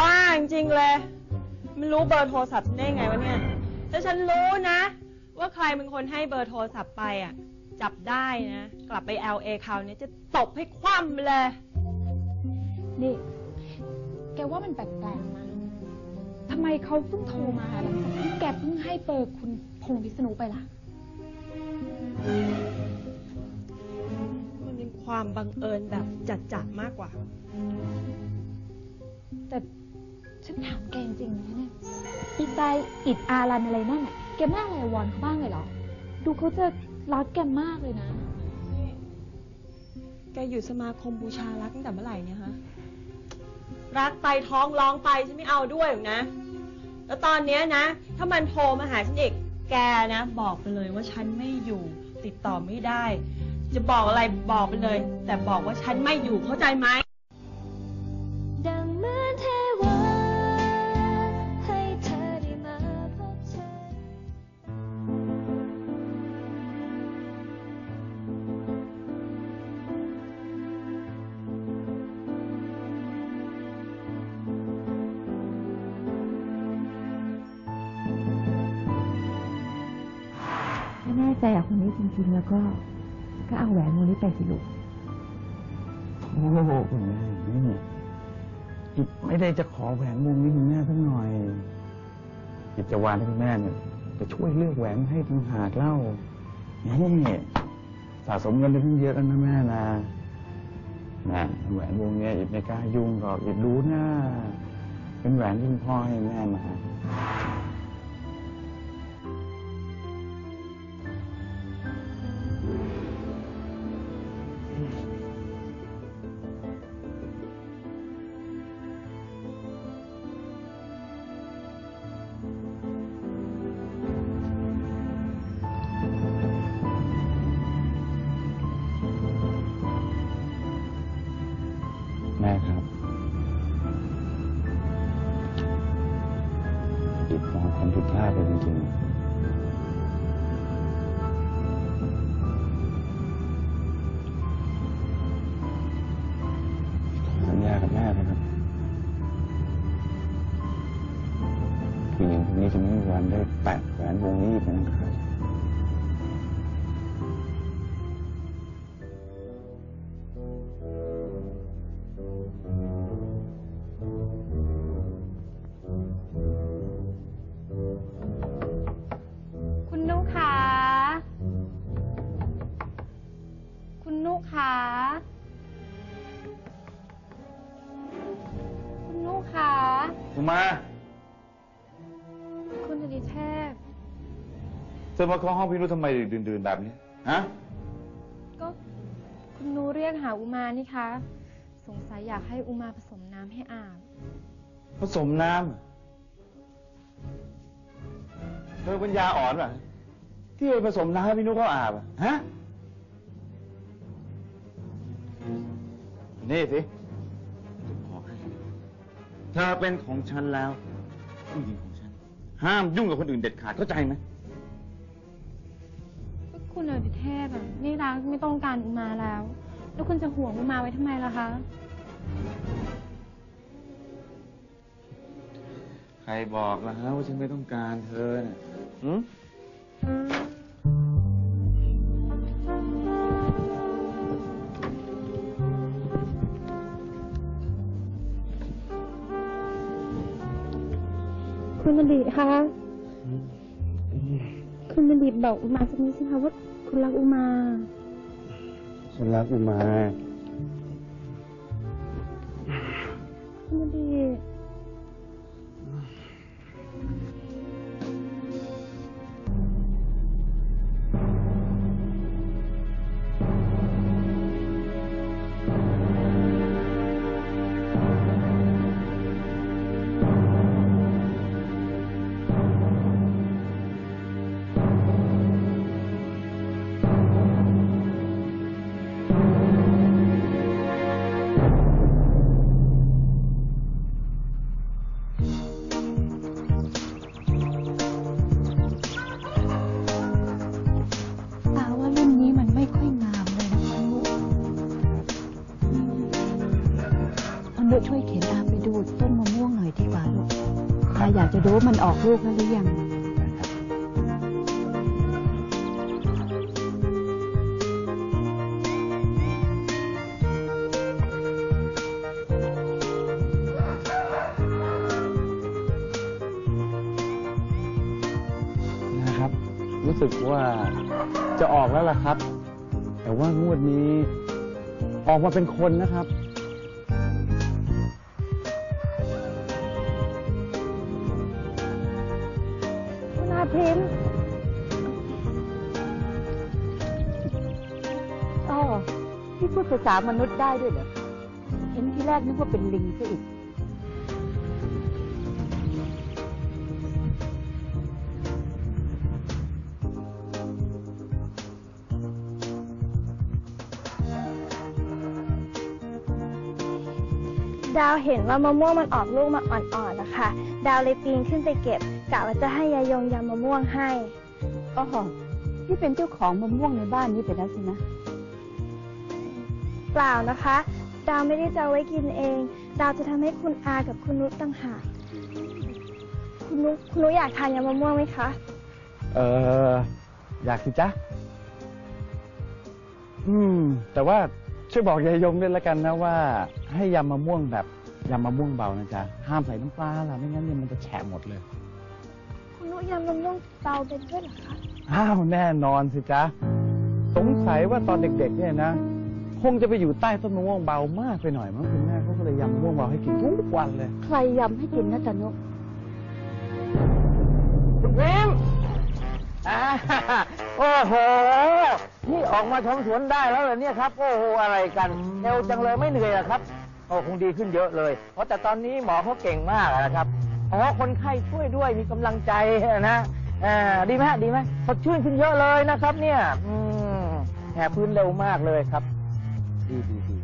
บ้าจริงๆเลยไม่รู้เบอร์โทรศัพท์ฉันได้ไงวะเนี่ย ถ้าฉันรู้นะ ว่าใครเป็นคนให้เบอร์โทรศัพท์ไปอะ จับได้นะ กลับไป LA คราวนี้จะตบให้คว่ำเลย นี่ แกว่ามันแปลกๆนะทำไมเขาเพิ่งโทรมาหลังจากที่แกเพิ่งให้เบอร์คุณพงษ์พิษณุไปล่ะ มันเป็นความบังเอิญแบบจัดๆมากกว่า แต่ฉันถามแกจริงๆนะเนี่ยอีตายอิดอารันอะไรนั่นน่ะแกไม่อะไรวอนเขาบ้างเลยเหรอ ดูเขาจะรักแกมากเลยนะ แกอยู่สมาคมบูชารักตั้งแต่เมื่อไหร่เนี่ยฮะ รักไปท้องร้องไปฉันไม่เอาด้วยหรอกนะ แล้วตอนเนี้ยนะ ถ้ามันโทรมาหาฉันอีกแกนะ บอกไปเลยว่าฉันไม่อยู่ติดต่อไม่ได้ จะบอกอะไรบอกไปเลย แต่บอกว่าฉันไม่อยู่เข้าใจไหม แน่ใจกับคนนี้จริง ๆ แล้วก็ก็เอาแหวนวงนี้ไปสิลูกโอ้โหคุณแม่นี่กิจไม่ได้จะขอแหวนวงนี้คุณแม่สักหน่อยกิจจะวานให้คุณแม่เนี่ยจะช่วยเลือกแหวนให้ทางหากเล่านี่สะสมเงินได้เพิ่งเยอะแล้วนะแม่นะนะแหวนวงเนี้ยอิดไม่กล้ายุ่งหรอกอิดรู้นะเป็นแหวนที่พ่อให้แม่มา แม่ครับอิดมองผมผิดพลาดไปจริงๆสัญญากับแม่นะครับผู้หญิงคนนี้จะไม่มีวันได้แปะแหวนวงนี้อีกนะครับ คุณมา คุณอดิเทพ เธอมาเคาะห้องพี่นุชทำไมดึกดื่นๆแบบนี้ ฮะ ก็คุณนุเรียกหาอุมานี่คะ สงสัยอยากให้อุมาผสมน้ำให้อาบ ผสมน้ำ เธอปัญญาอ่อนป่ะ ที่ไปผสมน้ำให้พี่นุชเขาอาบอะฮะ นี่สิจะบอกให้ เธอเป็นของฉันแล้วผู้หญิงของฉัน ห้ามยุ่งกับคนอื่นเด็ดขาดเข้าใจไหมก็คุณอดิเทพอะไม่รักไม่ต้องการอุมาแล้ว แล้วคุณจะห่วงอุมาไว้ทำไมล่ะคะ ใครบอกล่ะฮะว่าฉันไม่ต้องการเธอน่ะหืม คุณอดีตคะ คุณอดีตบอกอุมาสักนิดสิคะว่าคุณรักอุมา ฉันรักอุมา คุณอดีต ดูต้นมะม่วงหน่อยดีกว่าลูกอาอยากจะดูว่ามันออกลูกแล้วหรือยังนะครับ รู้สึกว่าจะออกแล้วล่ะครับ แต่ว่างวดนี้ออกมาเป็นคนนะครับ ที่พูดภาษามนุษย์ได้ด้วยเหรอ เห็นทีแรกนึกว่าเป็นลิงซะอีก ดาวเห็นว่ามะม่วงมันออกลูกมาอ่อนๆนะคะ ดาวเลยปีนขึ้นไปเก็บกะว่าจะให้ยายงยำมะม่วงให้อ๋อที่เป็นเจ้าของมะม่วงในบ้านนี้ไปแล้วสินะ เปล่านะคะ ดาวไม่ได้จะเอาไว้กินเอง ดาวจะทำให้คุณอากับคุณนุชต่างหากคุณนุชคุณนุชอยากทานยำมะม่วงไหมคะ เอออยากสิจ๊ะ อืม แต่ว่าช่วยบอกยายยงด้วยละกันนะว่า ให้ยำมะม่วงแบบยำมะม่วงเบานะจ๊ะ ห้ามใส่น้ำปลาล่ะไม่งั้นเนี่ยมันจะแฉะหมดเลย คุณนุชยำมะม่วงเบาเป็นด้วยเหรอคะ อ้าวแน่นอนสิจ๊ะ สงสัยว่าตอนเด็ก ๆ เนี่ยนะ คงจะไปอยู่ใต้ต้นมะม่วงเบามากไปหน่อยมั้งคุณแม่เขาก็เลยยำมะม่วงเบาให้กินทุกวันเลย ใครยำให้กินนะจ๊ะนุกคุณพิมพ์อ่าโอ้โห นี่ออกมาชมสวนได้แล้วเหรอเนี่ยครับ โอ้โห อะไรกันเร็วจังเลยไม่เหนื่อยเหรอครับ โอ้คงดีขึ้นเยอะเลย เพราะแต่ตอนนี้หมอเขาเก่งมากอะนะครับ อ๋อ คนไข้ช่วยด้วยมีกำลังใจนะอ่าดีไหมฮะดีไหมสดชื่นขึ้นเยอะเลยนะครับ เนี่ย อืมแหบพื้นเร็วมากเลยครับ ดีดีดี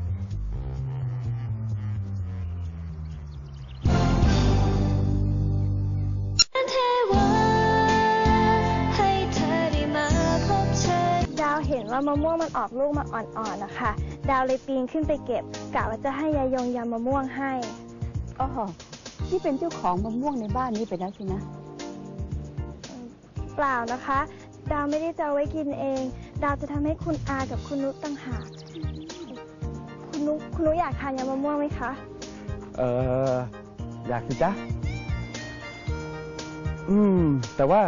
เทวาให้เธอได้มาพบเธอดาวเห็นว่ามะม่วงมันออกลูกมาอ่อนๆนะคะ ดาวเลยปีนขึ้นไปเก็บกะว่าจะให้ยายยงยำมะม่วงให้อ๋อที่เป็นเจ้าของมะม่วงในบ้านนี้ไปแล้วสินะเปล่านะคะ ดาวไม่ได้จะไว้กินเอง ดาวจะทำให้คุณอากับคุณนุชต่างหาก นุชคุณนุชอยากทานยำมะม่วงไหมคะ เอออยากสิจ๊ะ อืม แต่ว่า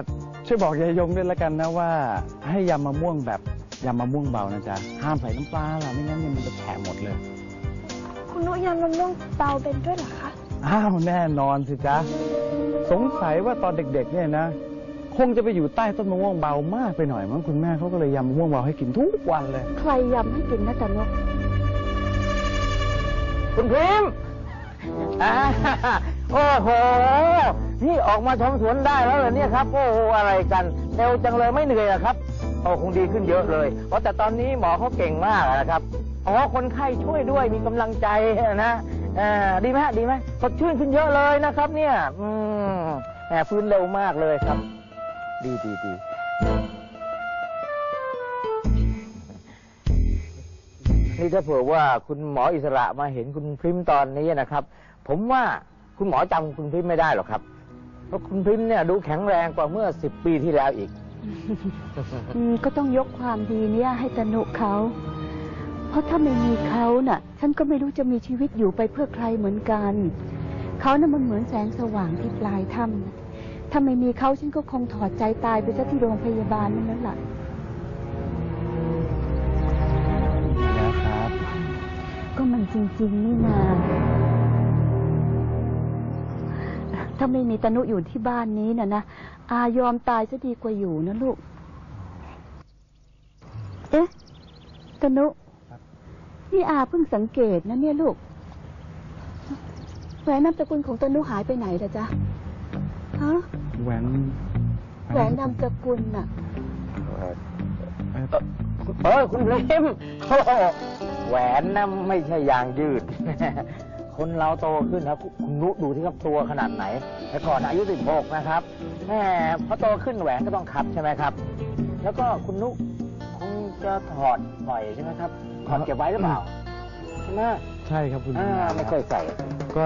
ช่วยบอกยายยงด้วยละกันนะว่า ให้ยำมะม่วงแบบยำมะม่วงเบานะจ๊ะ ห้ามใส่น้ำปลาล่ะไม่งั้นเนี่ยมันจะแฉะหมดเลย คุณนุชยำมะม่วงเบาเป็นด้วยเหรอคะ อ้าวแน่นอนสิจ๊ะ สงสัยว่าตอนเด็ก ๆ เนี่ยนะ คงจะไปอยู่ใต้ต้นมะม่วงเบามากไปหน่อยมั้งคุณแม่เขาก็เลยยำมะม่วงเบาให้กินทุกวันเลย ใครยำให้กินนะจ๊ะนุก คุณพิมพ์อ่าโอ้โห นี่ออกมาชมสวนได้แล้วเหรอเนี่ยครับ โอ้โหอะไรกันเร็วจังเลยไม่เหนื่อยเหรอครับโอ้คงดีขึ้นเยอะเลยเพราะแต่ตอนนี้หมอเขาเก่งมากนะครับอ๋อคนไข้ช่วยด้วยมีกำลังใจนะอ่าดีไหมดีไหมสดชื่นขึ้นเยอะเลยนะครับ เนี่ย อืมแหมฟื้นเร็วมากเลยครับ ดีดีดี นี่ถ้าเผื่อว่าคุณหมออิสระมาเห็นคุณพริมตอนนี้นะครับ ผมว่าคุณหมอจำคุณพริมไม่ได้หรอกครับ เพราะคุณพริมเนี่ยดูแข็งแรงกว่าเมื่อสิบปีที่แล้วอีก อืมก็ต้องยกความดีเนี้ยให้ตนุเขา เพราะถ้าไม่มีเขาน่ะ ฉันก็ไม่รู้จะมีชีวิตอยู่ไปเพื่อใครเหมือนกัน เขาน่ะมันเหมือนแสงสว่างที่ปลายถ้ำน่ะถ้าไม่มีเขาฉันก็คงถอดใจตายไปซะที่โรงพยาบาลนั่นแล้วล่ะ จริง ๆ นี่นาถ้าไม่มีตนุอยู่ที่บ้านนี้น่ะนะอายอมตายซะดีกว่าอยู่นะลูก เอ๊ะ ตนุนี่อาเพิ่งสังเกตนะเนี่ยลูกแหวนนามสกุลของตนุหายไปไหนล่ะจ๊ะฮะแหวนแหวนนามสกุลน่ะ เอ่อเออคุณพริมโอ้โห แหวนนะไม่ใช่ยางยืด คนเราโตขึ้นนะคุณนุดูที่ครับตัวขนาดไหนแต่ก่อนอายุสิบหกนะครับแม่พอโตขึ้นแหวนก็ต้องขับใช่ไหมครับ แล้วก็คุณนุคงจะถอดบ่อยใช่ไหมครับถอดเก็บไว้หรือเปล่าใช่ไหมใช่ครับคุณอ่าไม่ค่อยใส่ก็